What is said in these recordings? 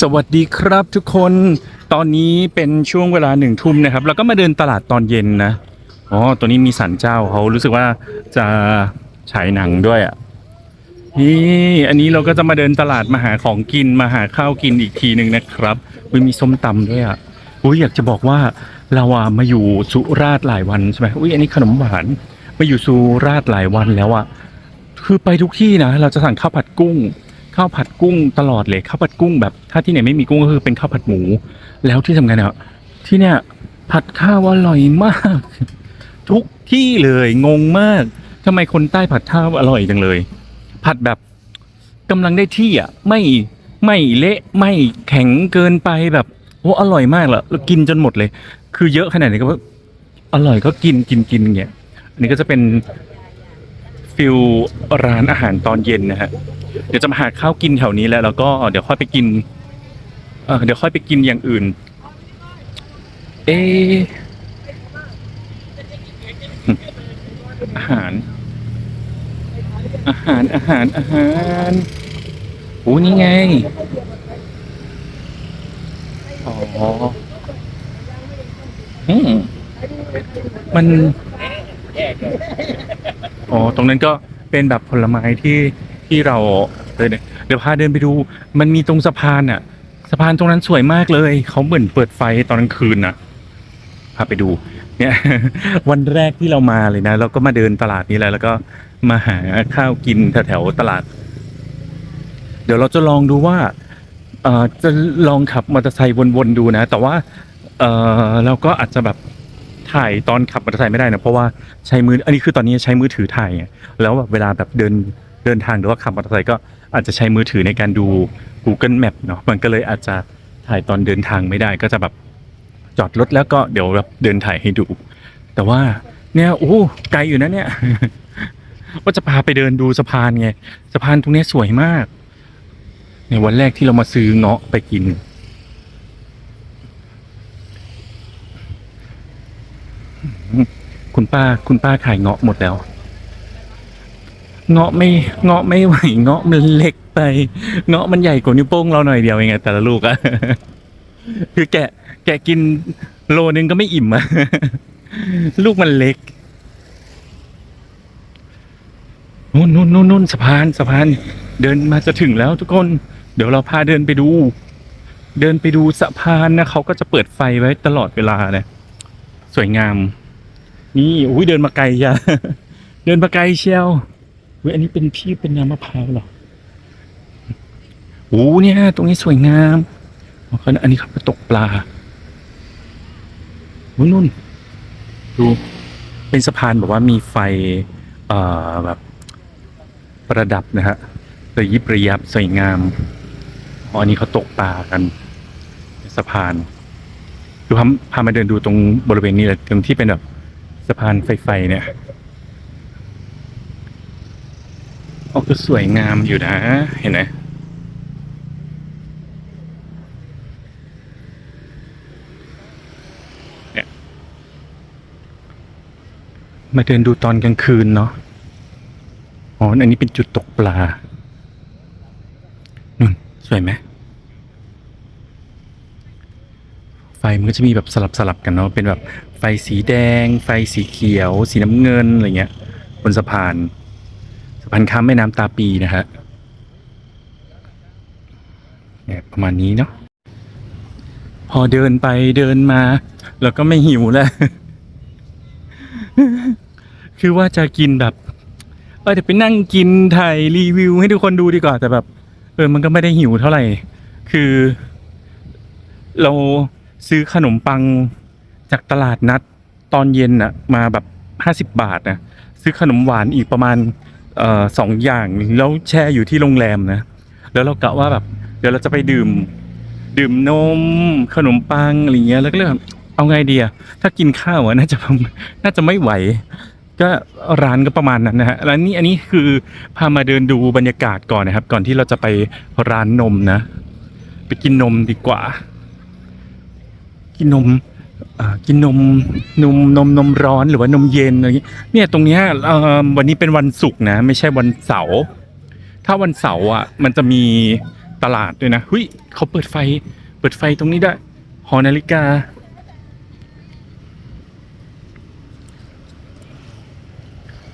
สวัสดีครับทุกคนตอนนี้เป็นช่วงเวลาหนึ่งทุ่มนะครับ แล้วก็มาเดินตลาดตอนเย็นนะอ๋อตัวนี้มีสันเจ้าเขารู้สึกว่าจะฉายหนังด้วยอะนี่อันนี้เราก็จะมาเดินตลาดมาหาของกินมาหาข้าวกินอีกทีหนึ่งนะครับอุ๊ยมีส้มตำด้วยอะอุ้ยอยากจะบอกว่าเราอะมาอยู่สุราษฎร์หลายวันใช่ไหมอุ้ยอันนี้ขนมหวานมาอยู่สุราษฎร์หลายวันแล้วอะคือไปทุกที่นะเราจะสั่งข้าวผัดกุ้ง ข้าวผัดกุ้งตลอดเลยข้าวผัดกุ้งแบบ ถ้าที่ไหนไม่มีกุ้งก็คือเป็นข้าวผัดหมู แล้วที่สำคัญเนี่ยที่เนี่ยผัดข้าวอร่อยมาก ทุกที่เลยงงมากทำไมคนใต้ผัดข้าวอร่อยจังเลย ผัดแบบกำลังได้ที่อะไม่ไม่เละไม่แข็งเกินไปแบบโอ้อร่อยมากล้วแล้วกินจนหมดเลย คือเยอะขนาดนี้ก็ว่าอร่อยก็กินกินกินเงี้ยอันนี้ก็จะเป็นฟิลร้านอาหารตอนเย็นนะฮะ เดี๋ยวจะมาหาข้าวกินแถวนี้แล้วแล้วก็เดี๋ยวค่อยไปกิน เออเดี๋ยวค่อยไปกินอย่างอื่น เอะอาหาร อาหารอาหารอาหารโอ้นี่ไง อ๋ออืมมันอ๋อตรงนั้นก็เป็นแบบผลไม้ที่ ที่เราเดินเดี๋ยวพาเดินไปดู มันมีตรงสะพานอะสะพานตรงนั้นสวยมากเลย เขาเหมือนเปิดไฟตอนกลางคืนนะพาไปดู เนี่ย วันแรกที่เรามาเลยนะ เราก็มาเดินตลาดนี้แหละแล้วก็มาหาข้าวกินแถวๆตลาด เดี๋ยวเราจะลองดูว่าเอ่อจะลองขับมอเตอร์ไซค์วนๆดูนะ แต่ว่าเอ่อเราก็อาจจะแบบถ่ายตอนขับมอเตอร์ไซค์ไม่ได้นะเพราะว่าใช้มืออันนี้คือตอนนี้ใช้มือถือถ่ายแล้วแบบเวลาแบบเดิน เดินทางหรือว่าขับมอเตอร์ไซค์ก็อาจจะใช้มือถือในการดู Google Map เนาะมันก็เลยอาจจะถ่ายตอนเดินทางไม่ได้ก็จะแบบจอดรถแล้วก็เดี๋ยวแบบเดินถ่ายให้ดู แต่ว่าเนี่ยโอ้ไกลอยู่นะเนี่ยว่าจะพาไปเดินดูสะพานไงสะพานตรงเนี้ยสวยมาก ในวันแรกที่เรามาซื้อเงาะไปกิน คุณป้าคุณป้าขายเงาะหมดแล้ว เงาะไม่เงาะไม่ไหวเงาะมันเล็กไป เงาะมันใหญ่กว่านิ้วโป้งเราหน่อยเดียวเองไงแต่ละลูกอะคือแกะแกะกินโลนึงก็ไม่อิ่มอะลูกมันเล็กนู่นนู่นนู่นนู่นสะพานสะพาน เดินมาจะถึงแล้วทุกคน เดี๋ยวเราพาเดินไปดู เดินไปดูสะพานนะเขาก็จะเปิดไฟไว้ตลอดเวลาเลยสวยงาม นี่อุ้ยเดินมาไกลจ้ะเดินมาไกลเชียว อุ้ยอันนี้เป็นพี่เป็นน้ำมะพร้าวเหรอโอ้เนี่ยตรงนี้สวยงามอ๋อเขาอันนี้เขาไปตกปลาโอ้นู่นดูเป็นสะพานแบบว่ามีไฟเอ่อแบบประดับนะฮะระยิบระยับสวยงามอันนี้เขาตกปลากันสะพานดูพาพามาเดินดูตรงบริเวณนี้เลยตรงที่เป็นแบบสะพานไฟไฟเนี่ย ออก็สวยงามอยู่นะ เห็นไหมมาเดินดูตอนกลางคืนเนาะ อ๋อ อันนี้เป็นจุดตกปลานู่น สวยไหม ไฟมันก็จะมีแบบสลับสลับกันเนาะ เป็นแบบไฟสีแดง ไฟสีเขียว สีน้ำเงิน อะไรเงี้ย บนสะพาน สะพานข้ามแม่น้ำตาปีนะฮะเนี่ยประมาณนี้เนาะพอเดินไปเดินมา แล้วก็ไม่หิวแล้ว คือว่าจะกินแบบเออเดี๋ยวไปนั่งกินถ่ายรีวิวให้ทุกคนดูดีกว่าแต่แบบ เออมันก็ไม่ได้หิวเท่าไหร่ คือ เราซื้อขนมปังจากตลาดนัดตอนเย็นน่ะมาแบบห้าสิบบาทนะซื้อขนมหวานอีกประมาณ สองอย่างแล้วแช่อยู่ที่โรงแรมนะ แล้วเรากะว่าแบบ เดี๋ยวเราจะไปดื่ม ดื่มนม ขนมปังอะไรเงี้ยแล้วก็เลยแบบเอาไงดีอะถ้ากินข้าวอะน่าจะน่าจะไม่ไหว ก็ร้านก็ประมาณนั้นนะฮะแล้วนี่อันนี้คือพามาเดินดูบรรยากาศก่อนนะครับ ก่อนที่เราจะไปร้านนมนะ ไปกินนมดีกว่า กินนม กินนมนมนมนมร้อนหรือว่านมเย็นอะไรอย่างเงี้ยเนี่ยตรงเนี้ยวันนี้เป็นวันศุกร์นะ ไม่ใช่วันเสาร์ถ้าวันเสาร์อะ มันจะมีตลาดด้วยนะหุยเขาเปิดไฟ เปิดไฟตรงนี้ได้ หอนาฬิกา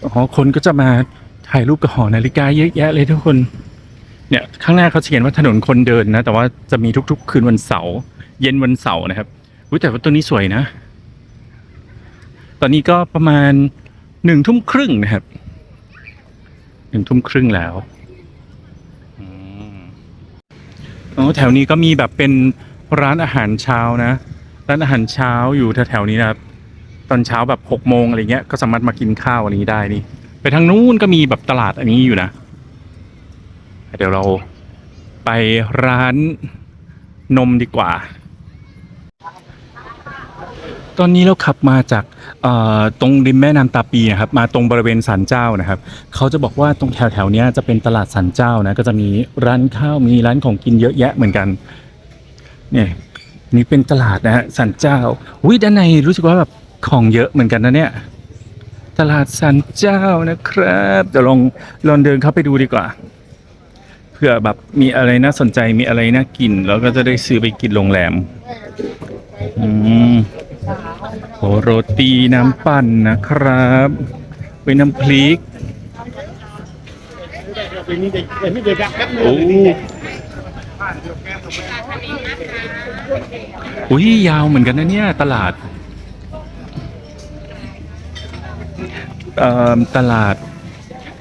อ๋อคนก็จะมาถ่ายรูปกับหอนาฬิกาเยอะแยะเลยทุกคน เนี่ย ข้างหน้าเขาเขียนว่าถนนคนเดินนะ แต่ว่าจะมีทุกๆ คืนวันเสาร์เย็นวันเสาร์นะครับ อุ้ยแต่ว่าตัวนี้สวยนะ ตอนนี้ก็ประมาณหนึ่งทุ่มครึ่งนะครับ หนึ่งทุ่มครึ่งแล้วอ๋อแถวนี้ก็มีแบบเป็นร้านอาหารเช้านะ ร้านอาหารเช้าอยู่แถวๆนี้นะครับ ตอนเช้าแบบหกโมงอะไรเงี้ย ก็สามารถมากินข้าวอะไรนี้ได้นี่ ไปทางนู้นก็มีแบบตลาดอันนี้อยู่นะ เดี๋ยวเราไปร้านนมดีกว่า ตอนนี้เราขับมาจากตรงริมแม่น้ำตาปีนะครับมาตรงบริเวณสันเจ้านะครับเขาจะบอกว่าตรงแถวแถวๆนี้จะเป็นตลาดสันเจ้านะก็จะมีร้านข้าวมีร้านของกินเยอะแยะเหมือนกันเนี่ยนี่เป็นตลาดนะฮะสันเจ้าวิด้านในรู้สึกว่าแบบของเยอะเหมือนกันนะเนี่ยตลาดสันเจ้านะครับเดี๋ยวลองลองเดินเข้าไปดูดีกว่าเพื่อแบบมีอะไรน่าสนใจมีอะไรน่ากินแล้วก็จะได้ซื้อไปกินโรงแรมอืม โหโรตีน้ำปั่นนะครับเป็นน้ำพริกโอ้อุ้ยยาวเหมือนกันนะเนี่ย ตลาดตลาด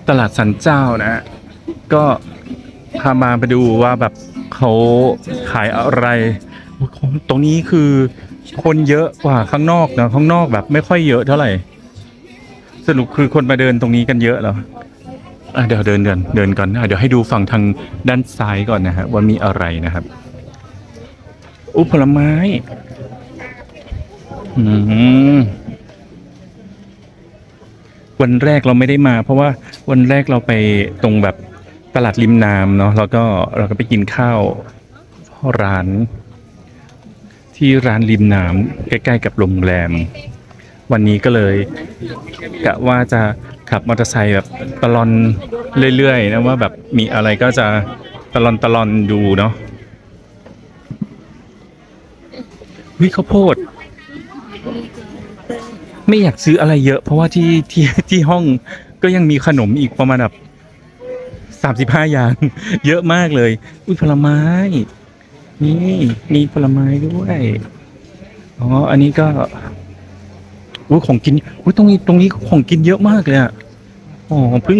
ตลาดสันเจ้านะ ก็พามาไปดูว่าแบบเขาขายอะไร ตรงนี้คือ คนเยอะกว่าข้างนอกนะข้างนอกแบบไม่ค่อยเยอะเท่าไหร่ สรุปคือคนมาเดินตรงนี้กันเยอะเหรออะเดี๋ยวเดินเดินเดินก่อนอะเดี๋ยวให้ดูฝั่งทางด้านซ้ายก่อนนะฮะว่ามีอะไรนะครับอุยผลไม้ อืมวันแรกเราไม่ได้มา เพราะว่าวันแรกเราไปตรงแบบตลาดริมน้ำเนาะแล้วก็เราก็ไปกินข้าวร้าน ที่ร้านริมน้ำใกล้ๆกับโรงแรม วันนี้ก็เลยกะว่าจะขับมอเตอร์ไซค์แบบตลอนเรื่อยๆนะว่าแบบมีอะไรก็จะตลอนตลอนดูเนาะวิข้าวโพด ไม่อยากซื้ออะไรเยอะ เพราะว่าที่ที่ที่ห้องก็ยังมีขนมอีกประมาณแบบสามสิบห้าอย่าง เยอะมากเลย อุ้ยผลไม้ นี่มีผลไม้ด้วยอ๋ออันนี้ก็อุ้ยของกินอุ้ยตรงนี้ตรงนี้ของกินเยอะมากเลยอะอ๋อเพิ่ง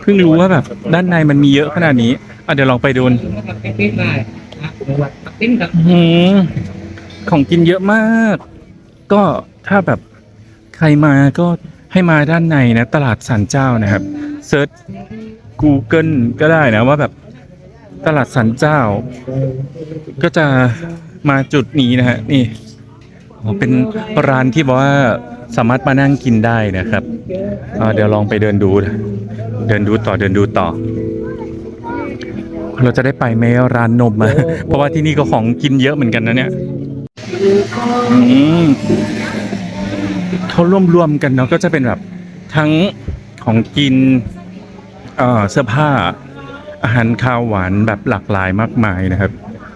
เพิ่งรู้ว่าแบบ ด้านในมันมีเยอะขนาดนี้อะเดี๋ยวลองไปดูอืมของกินเยอะมาก ก็ถ้าแบบใครมาก็ให้มาด้านในนะ ตลาดสันเจ้านะครับเซิร์ช Google ก็ได้นะว่าแบบ ตลาดสันเจ้า ก็จะมาจุดนี้นะฮะนี่เป็นร้านที่บอกว่าสามารถมานั่งกินได้นะครับเดี๋ยวลองไปเดินดู เดินดูต่อเดินดูต่อ เราจะได้ไปไหมร้านนมอะเพราะว่าที่นี่ก็ของกินเยอะเหมือนกันนะเนี่ยเขารวมรวมๆกันเนาะก็จะเป็นแบบทั้งของกินเสื้อผ้า อาหารข้าวหวานแบบหลากหลายมากมายนะครับ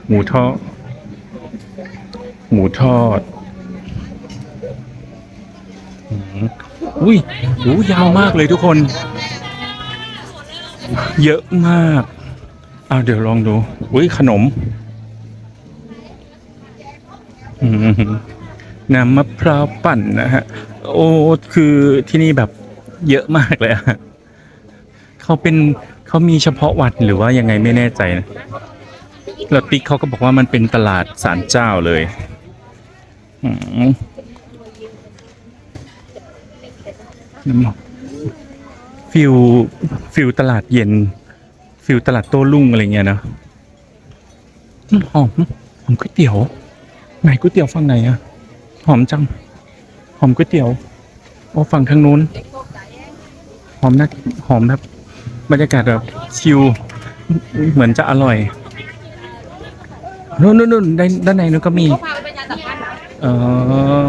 หมูทอด หมูทอดอืมอุ้ยหูยาวมากเลยทุกคน เยอะมากอ่าเดี๋ยวลองดู อุ้ยขนมอืมน้ำมะพร้าวปั่นนะฮะ โอ้ คือที่นี่แบบเยอะมากเลยอะเขาเป็น เขามีเฉพาะวันหรือว่ายังไงไม่แน่ใจนะแล้วติ๊กเขาก็บอกว่ามันเป็นตลาดสารเจ้าเลยอืมฟิลฟิลตลาดเย็น ฟิลตลาดโต้รุ่งอะไรเงี้ยเนะหอมหอมก๋วยเตี๋ยวไหนก๋วยเตี๋ยวฝั่งไหนอะหอมจัง หอมก๋วยเตี๋ยวโอ้ฝั่งทางนู้น หอมนะหอมแบบ บรรยากาศแบบชิลเหมือนจะอร่อยนู่นนู่นนู่นด้านในนู้นก็มีเออ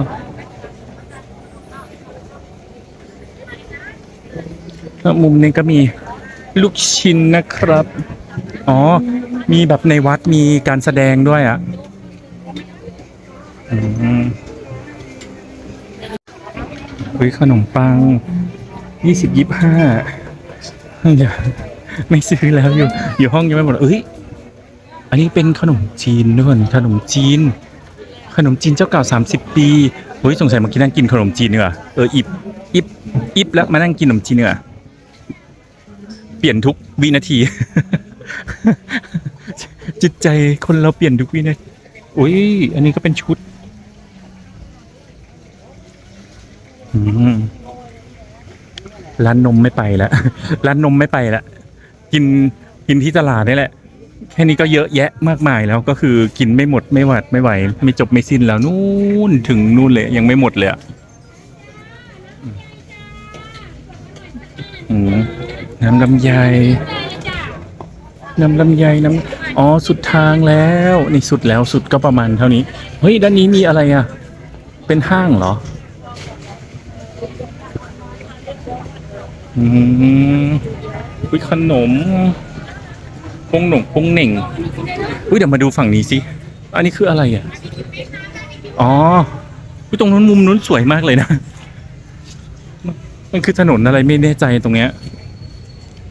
แล้วมุมนี้ก็มีลูกชิ้นนะครับ อ๋อ มีแบบในวัดมีการแสดงด้วยอะอืมเฮ้ยขนมปังยี่สิบยี่ห้า เดี๋ยวไม่ซื้อแล้วอยู่ อยู่ห้องยังไม่หมดเอ้ยอันนี้เป็นขนมจีนด้วยขนมจีน ขนมจีนเจ้าเก่า 30 ปีเฮ้ยสงสัยมื่อกี้นั่งกินขนมจีนเนอเอออิบอิบอิบแล้วมานั่งกินขนมจีนเนอเปลี่ยนทุกวินาที จิตใจคนเราเปลี่ยนทุกวินาทีอุ้ยอันนี้ก็เป็นชุด อืม ร้านนมไม่ไปแล้วร้านนมไม่ไปแล้วกินกินที่ตลาดนี่แหละ แค่นี้ก็เยอะแยะมากมายแล้วก็คือกินไม่หมดไม่หวัดไม่ไหว ไม่จบไม่สิ้นแล้วนู่นถึงนู่นเลยยังไม่หมดเลยอะอืมน้ำลำไยน้ำลำไยน้ำอ๋อสุดทางแล้วนี่สุดแล้วสุดก็ประมาณเท่านี้ เฮ้ยด้านนี้มีอะไรอะ เป็นห้างเหรอ อืมอุ้ยขนมพงหนงพงเหน่งอุ้ยเดี๋ยวมาดูฝั่งนี้สิ อันนี้คืออะไรอะ อ๋ออุ้ยตรงนู้นมุมนู้นสวยมากเลยนะมันมันคือถนนอะไรไม่แน่ใจตรงเนี้ย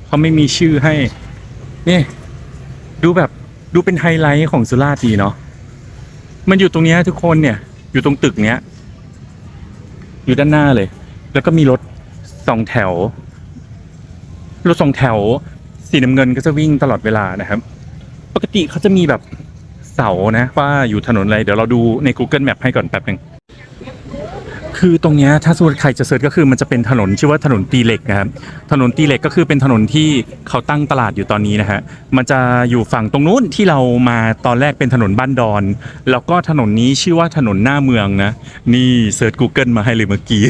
เขาไม่มีชื่อให้ นี่ ดูแบบดูเป็นไฮไลท์ของสุราษฎร์ดีเนาะ มันอยู่ตรงเนี้ยทุกคนเนี่ย อยู่ตรงตึกเนี้ย อยู่ด้านหน้าเลย แล้วก็มีรถสองแถว รถสองแถวสีน้ำเงินก็จะวิ่งตลอดเวลานะครับ ปกติเขาจะมีแบบเสานะว่าอยู่ถนนอะไร เดี๋ยวเราดูใน Google Map ให้ก่อนแป๊บหนึ่ง คือตรงเนี้ยถ้าสมมติใครจะเซิร์ชก็คือมันจะเป็นถนนชื่อว่าถนนตีเหล็กนะครับถนนตีเหล็กก็คือเป็นถนนที่เขาตั้งตลาดอยู่ตอนนี้นะฮะมันจะอยู่ฝั่งตรงนู้นที่เรามาตอนแรกเป็นถนนบ้านดอน แล้วก็ถนนนี้ชื่อว่าถนนหน้าเมืองนะนี่เซิร์ช Google มาให้เลยเมื่อกี้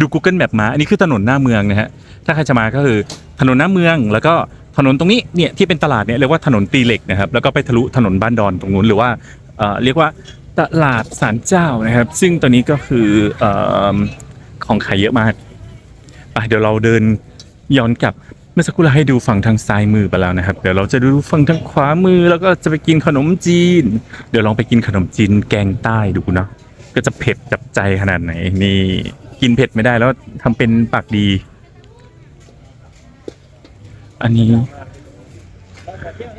ดู Google Map มาอันนี้คือถนนหน้าเมืองนะฮะถ้าใครจะมาก็คือถนนหน้าเมืองแล้วก็ถนนตรงนี้เนี่ยที่เป็นตลาดเนี่ยเรียกว่าถนนตีเหล็กนะครับแล้วก็ไปทะลุถนนบ้านดอนตรงนู้นหรือว่าเรียกว่า ตลาดสารเจ้านะครับ ซึ่งตัวนี้ก็คืออของขายเยอะมากไปเดี๋ยวเราเดินย้อนกลับเมื่อสักครู่เราให้ดูฝั่งทางซ้ายมือไปแล้วนะครับ เดี๋ยวเราจะดูฝั่งทางขวามือแล้วก็จะไปกินขนมจีน เดี๋ยวลองไปกินขนมจีนแกงใต้ดูเนาะก็จะเผ็ดจับใจขนาดไหน นี่กินเผ็ดไม่ได้แล้วทำเป็นปากดี อันนี้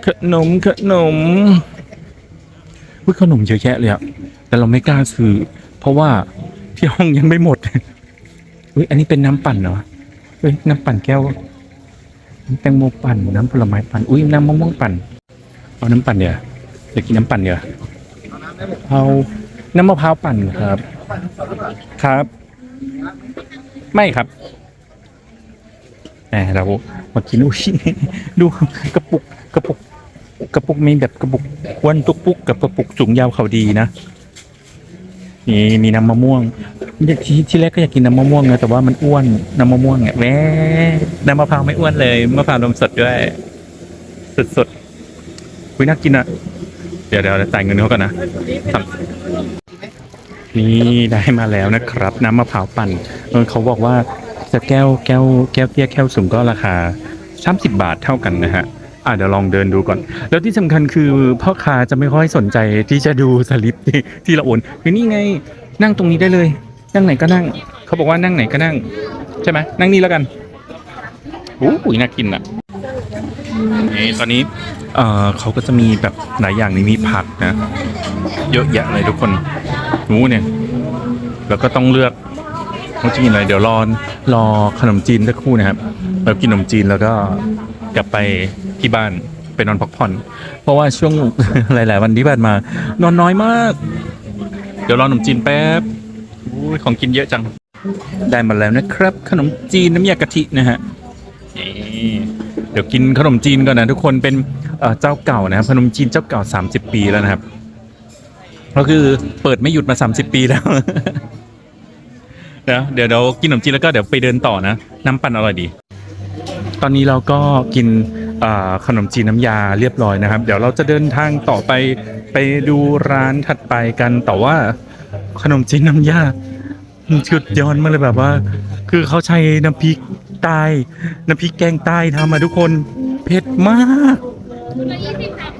ขนมขนม อุ้ยขนมเยอะแยะเลยอะแต่เราไม่กล้าซื้อ เพราะว่าที่ห้องยังไม่หมดอุ้ยอันนี้เป็นน้ำปั่นเหรอเฮ้ยน้ำปั่นแก้วแตงโมปั่นน้ำผลไม้ปั่นอุ้ยน้ำมะม่วงปั่น เอาน้ำปั่นเดี๋ยวเดี๋ยวกินน้ำปั่นเดี๋ยวเอาน้ำมะพร้าวปั่นครับ ครับ ไม่ครับแหมเรามากินอุ้ยดูกระปุกกระปุก กระปุกมีแบบกระปุกอ้วนตุกปุกกับกระปุกสูงยาวเขาดีนะนี่มีน้ำมะม่วงที่ที่แรกก็อยากกินน้ำมะม่วงนะแต่ว่ามันอ้วนน้ำมะม่วงเนี่ยแหมน้ำมะพร้าวไม่อ้วนเลยมะพร้าวนมสดด้วยสดสดๆคุยน่ากินอะ เดี๋ยวเดี๋ยวจ่ายเงินเขาก่อนนะนี่ได้มาแล้วนะครับ น้ำมะพร้าวปั่นเออเขาบอกว่าจะแก้วแก้วแก้วเตี้ยแก้วสูงก็ราคา30บาทเท่ากันนะฮะ อะเดี๋ยวลองเดินดูก่อน แล้วที่สำคัญคือพ่อค้าจะไม่ค่อยสนใจที่จะดูสลิปที่ที่เราโอนคือนี่ไงนั่งตรงนี้ได้เลย นั่งไหนก็นั่ง เขาบอกว่านั่งไหนก็นั่ง ใช่ไหมนั่งนี่แล้วกันโอ้ยน่ากินอะนี่ตอนนี้เอ่อเขาก็จะมีแบบหลายอย่างนี่มีผักนะ เยอะแยะเลยทุกคนหนูเนี่ย แล้วก็ต้องเลือกเขาจะกินอะไรเดี๋ยวรอรอขนมจีนสักครู่นะครับเรากินขนมจีนแล้วก็กลับไป ที่บ้านไปนอนพักผ่อน เพราะว่าช่วง หลาย ๆ วันที่ผ่านมา นอนน้อยมาก เดี๋ยวรอขนมจีนแป๊บอุ้ยของกินเยอะจัง ได้มาแล้วนะครับ ขนมจีนน้ำยากะทินะฮะนี่เดี๋ยวกินขนมจีนก่อนนะทุกคนเป็นเอ่อเจ้าเก่านะครับขนมจีนเจ้าเก่า 30 ปีแล้วนะครับก็คือเปิดไม่หยุดมา 30 ปีแล้ว เดี๋ยวเดี๋ยวเรากินขนมจีนแล้วก็เดี๋ยวไปเดินต่อนะ น้ำปั่นอร่อยดี ตอนนี้เราก็กินอ่า ขนมจีนน้ำยาเรียบร้อยนะครับ เดี๋ยวเราจะเดินทางต่อไปไปดูร้านถัดไปกันแต่ว่าขนมจีนน้ำยาชุดย้อนมาเลยแบบว่า คือเขาใช้น้ำพริกใต้น้ำพริกแกงใต้ทำมาทุกคนเผ็ดมาก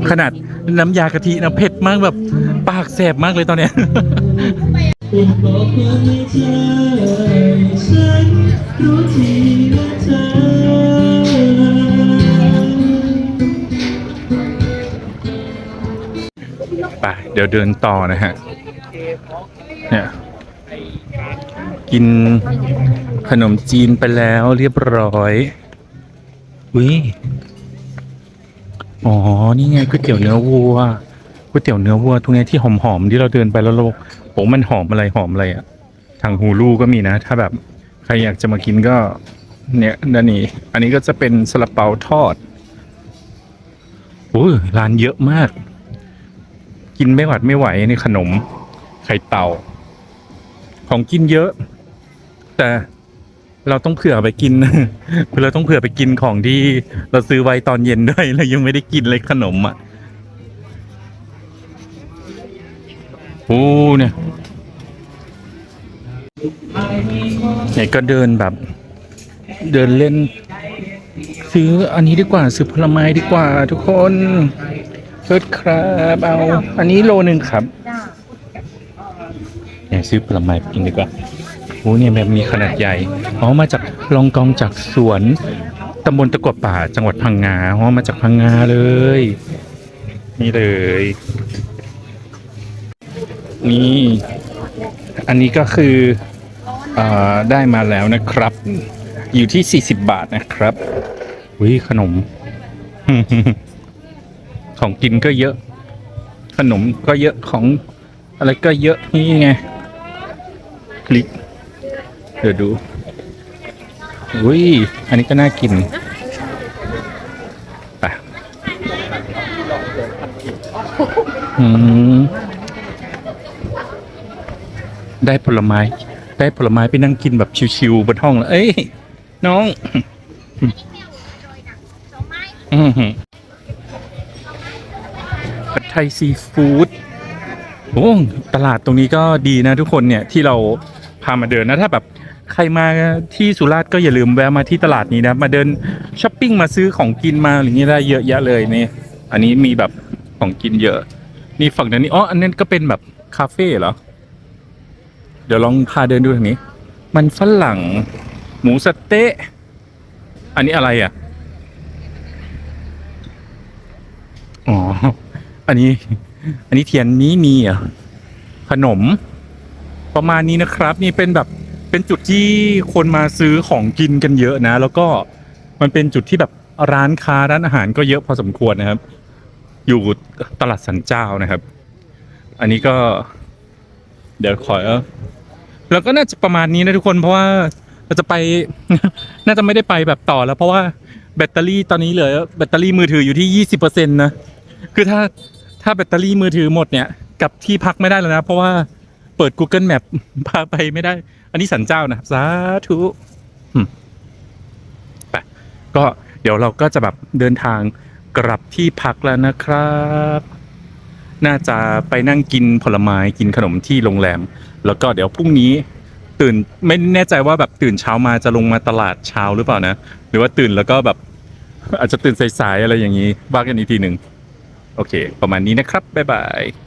ขนาดน้ำยากะทินะเผ็ดมากแบบปากแสบมากเลยตอนเนี้ย ไปเดี๋ยวเดินต่อนะฮะ เนี่ย กินขนมจีนไปแล้วเรียบร้อย อุ้ย อ๋อ นี่ไงก๋วยเตี๋ยวเนื้อวัวก๋วยเตี๋ยวเนื้อวัวตรงเนี้ที่หอมๆที่เราเดินไปแล้วเราโอ้มันหอมอะไรหอมอะไรอะทางฮูลูก็มีนะ ถ้าแบบใครอยากจะมากินก็เนี่ยนั่นนี่อันนี้ก็จะเป็นซาลาเปาทอดโอ้ยร้านเยอะมาก กินไม่หวัดไม่ไหวในขนมไข่เต่า ของกินเยอะ แต่เราต้องเผื่อไปกินเราต้องเผื่อไปกินของที่เราซื้อไว้ตอนเย็นด้วยเรายังไม่ได้กินเลยขนมอะโอ้เนี่ยเนี่ยก็เดินแบบ เดินเล่น ซื้ออันนี้ดีกว่า ซื้อผลไม้ดีกว่าทุกคน เพิดครับเอา อันนี้โลหนึ่งครับเนี่ยซื้อผลไม้กินดีกว่าโอ้เนี่ยแบบมีขนาดใหญ่อ๋อมาจากลองกองจากสวนตำบลตะกวดป่าจังหวัดพังงาอ๋อมาจากพังงาเลย นี่เลย นี่ อันนี้ก็คืออได้มาแล้วนะครับ อยู่ที่ 40 บาทนะครับวิขนม ของกินก็เยอะ ขนมก็เยอะของอะไรก็เยอะนี่ไง คลิก เดี๋ยวดูอุ้ยอันนี้ก็น่ากินไปอืมได้ผลไม้ ได้ผลไม้ไปนั่งกินแบบชิวๆบนห้องแล้วเอ้ย น้อง อือหือผัดไทยซีฟู้ดโอ้ตลาดตรงนี้ก็ดีนะทุกคนเนี่ยที่เราพามาเดินนะถ้าแบบใครมาที่สุราษฎร์ก็อย่าลืมแวะมาที่ตลาดนี้นะ มาเดินช้อปปิ้งมาซื้อของกินมาอะไรอย่างเงี้ได้เยอะแยะเลยนี่ อันนี้มีแบบของกินเยอะ นี่ฝั่งนั้นนี่อ๋ออันนั้นก็เป็นแบบคาเฟ่เหรอ เดี๋ยวลองพาเดินดูทางนี้ มันฝรั่ง หมูสเต๊ะ อันนี้อะไรอะ อ๋อ อันนี้ อันนี้เทียนนี้มีเหรอะขนม ประมาณนี้นะครับ นี่เป็นแบบเป็นจุดที่คนมาซื้อของกินกันเยอะนะ แล้วก็มันเป็นจุดที่แบบร้านค้าร้านอาหารก็เยอะพอสมควรนะครับ อยู่ตลาดสันเจ้านะครับ อันนี้ก็ เดี๋ยวขอแล้วก็น่าจะประมาณนี้นะทุกคนเพราะว่าเราจะไปน่าจะไม่ได้ไปแบบต่อแล้ว เพราะว่าแบตเตอรี่ตอนนี้เหลือแบตเตอรี่มือถืออยู่ที่ยี่สิบเปอร์เซ็นต์นะคือถ้า ถ้าแบตเตอรี่มือถือหมดเนี่ยกลับที่พักไม่ได้แล้วนะ เพราะว่าเปิด Google Map พาไปไม่ได้ อันนี้สันเจ้านะสาธุไปก็เดี๋ยวเราก็จะแบบเดินทางกลับที่พักแล้วนะครับ น่าจะไปนั่งกินผลไม้กินขนมที่โรงแรม แล้วก็เดี๋ยวพรุ่งนี้ตื่นไม่แน่ใจว่าแบบตื่นเช้ามาจะลงมาตลาดเช้าหรือเปล่านะ หรือว่าตื่นแล้วก็แบบอาจจะตื่นสายๆอะไรอย่างนี้ว่ากันอีกทีหนึ่ง โอเค ประมาณนี้นะครับ บ๊ายบาย